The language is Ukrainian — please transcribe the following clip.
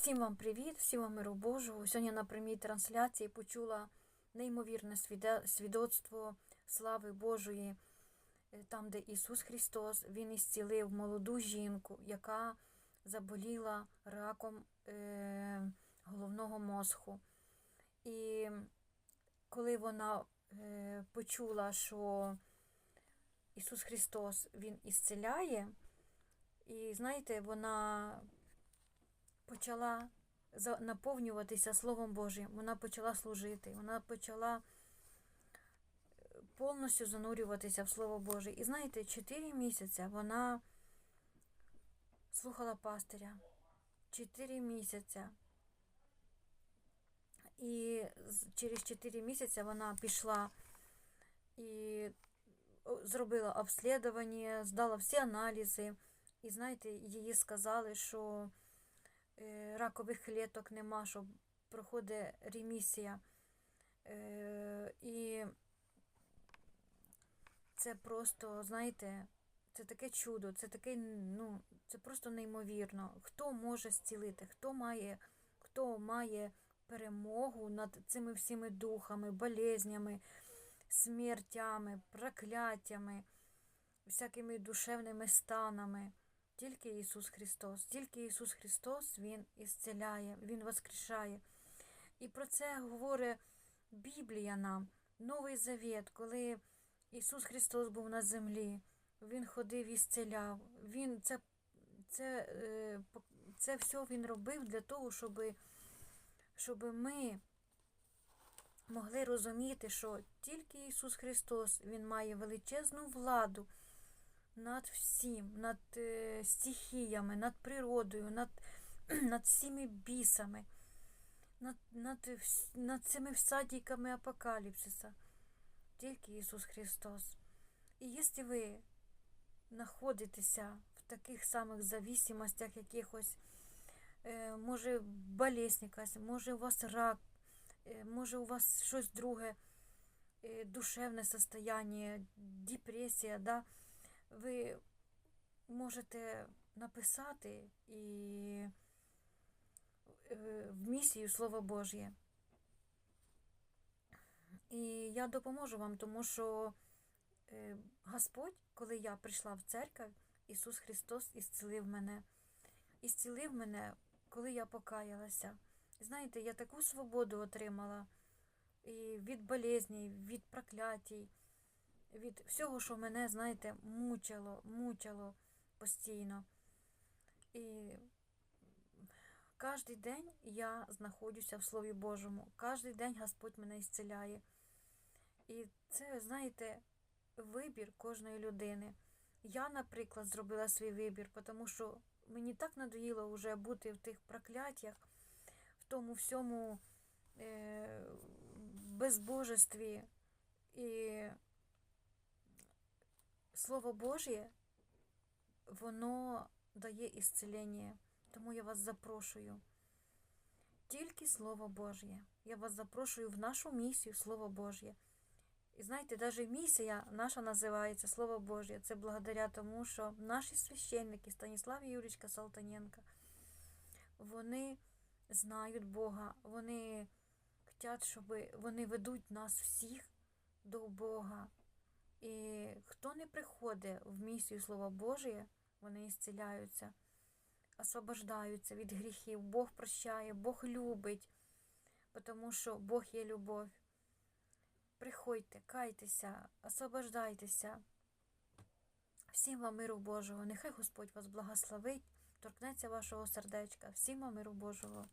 Всім вам привіт, всім вам миру Божого. Сьогодні на прямій трансляції почула неймовірне свідоцтво слави Божої, е, там, де Ісус Христос Він ісцілив молоду жінку, яка заболіла раком е, головного мозку. І коли вона е, почула, що Ісус Христос Він ісціляє, і знаєте, вона почала наповнюватися Словом Божим, вона почала служити, вона почала е, повністю занурюватися в Слово Боже. І знаєте, чотири місяці вона слухала пастиря. Чотири місяці. І через чотири місяці вона пішла і зробила обслідування, здала всі аналізи. І знаєте, їй сказали, що ракових клеток нема, що проходить ремісія. Е, І це просто, знаєте, це таке чудо, це таке, ну, це просто неймовірно. Хто може зцілити, хто має, хто має перемогу над цими всіми духами, болезнями, смертями, прокляттями, всякими душевними станами. Тільки Ісус Христос, тільки Ісус Христос Він ісцеляє, Він воскрешає. І про це говорить Біблія нам, Новий Завет, коли Ісус Христос був на землі, Він ходив і зціляв. Він це, це, е, це все Він робив для того, щоб, щоб ми могли розуміти, що тільки Ісус Христос Він має величезну владу над всім, над е, стихіями, над природою, над, над всіми бісами, над, над, над цими всадниками апокаліпсиса. Тільки Ісус Христос. І якщо ви знаходитеся в таких самих зависимостях якихось, е, може болезнь якась, може у вас рак, е, може у вас щось друге, душевне состояние, депресія, да? Ви можете написати і е, в місію Слово Божє. І я допоможу вам, тому що е, Господь, коли я прийшла в церкву, Ісус Христос ісцілив мене. Ісцілив мене, коли я покаялася. Знаєте, я таку свободу отримала і від болезней, від прокляттей, від всього, що мене, знаєте, мучило, мучило постійно. І кожен день я знаходжуся в Слові Божому. Кожен день Господь мене ісціляє. І це, знаєте, вибір кожної людини. Я, наприклад, зробила свій вибір, тому що мені так надоїло вже бути в тих прокляттях, в тому всьому е, безбожестві. І Слово Божє, воно дає ісцелення. Тому я вас запрошую. Тільки Слово Божє. Я вас запрошую в нашу місію Слово Божє. І знаєте, навіть місія наша називається Слово Божє. Це благодаря тому, що наші священники, Станіслав Юрічка Салтаненка, вони знають Бога, вони хочуть, щоб вони ведуть нас всіх до Бога. Хто не приходить в місію Слова Божє, вони ісціляються, освобождаються від гріхів. Бог прощає, Бог любить, тому що Бог є любов. Приходьте, кайтеся, освобождайтеся. Всім вам миру Божого. Нехай Господь вас благословить, торкнеться вашого сердечка. Всім вам миру Божого.